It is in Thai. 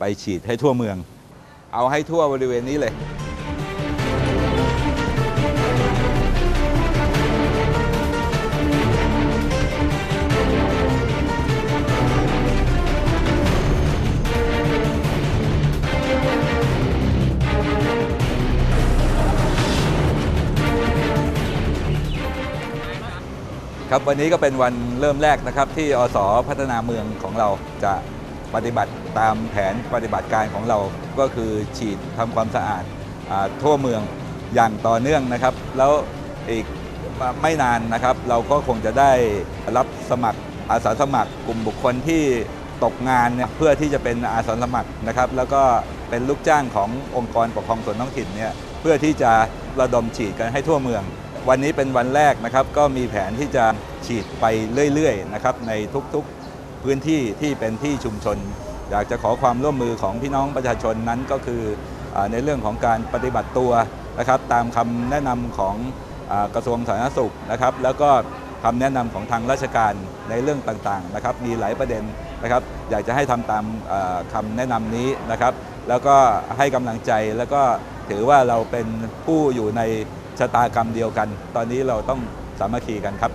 ไปฉีดให้ทั่วเมือง เอาให้ทั่วบริเวณนี้เลยครับวันนี้ก็เป็นวันเริ่มแรกนะครับที่อสพัฒนาเมืองของเราจะ ปฏิบัติตามแผนปฏิบัติการของเราก็คือฉีดทำความสะอาดอาทั่วเมืองอย่างต่อเนื่องนะครับ แล้วอีกไม่นานนะครับ เราก็คงจะได้รับสมัครอาสาสมัครกลุ่มบุคคลที่ตกงานเนี่ยเพื่อที่จะเป็นอาสาสมัครนะครับ แล้วก็เป็นลูกจ้างขององค์กรปกครองส่วนท้องถิ่นเนี่ยเพื่อที่จะระดมฉีดกันให้ทั่วเมือง วันนี้เป็นวันแรกนะครับ ก็มีแผนที่จะฉีดไปเรื่อยๆนะครับในทุกๆ พื้นที่ที่เป็นที่ชุมชน อยากจะขอความร่วมมือของพี่น้องประชาชนนั้นก็คือในเรื่องของการปฏิบัติตัวนะครับ ตามคำแนะนำของกระทรวงสาธารณสุขนะครับ แล้วก็คำแนะนำของทางราชการในเรื่องต่างๆนะครับ มีหลายประเด็นนะครับ อยากจะให้ทำตามเอ่อคำแนะนำนี้นะครับ แล้วก็ให้กำลังใจแล้วก็ถือว่าเราเป็นผู้อยู่ในชะตากรรมเดียวกัน ตอนนี้เราต้องสามัคคีกันครับ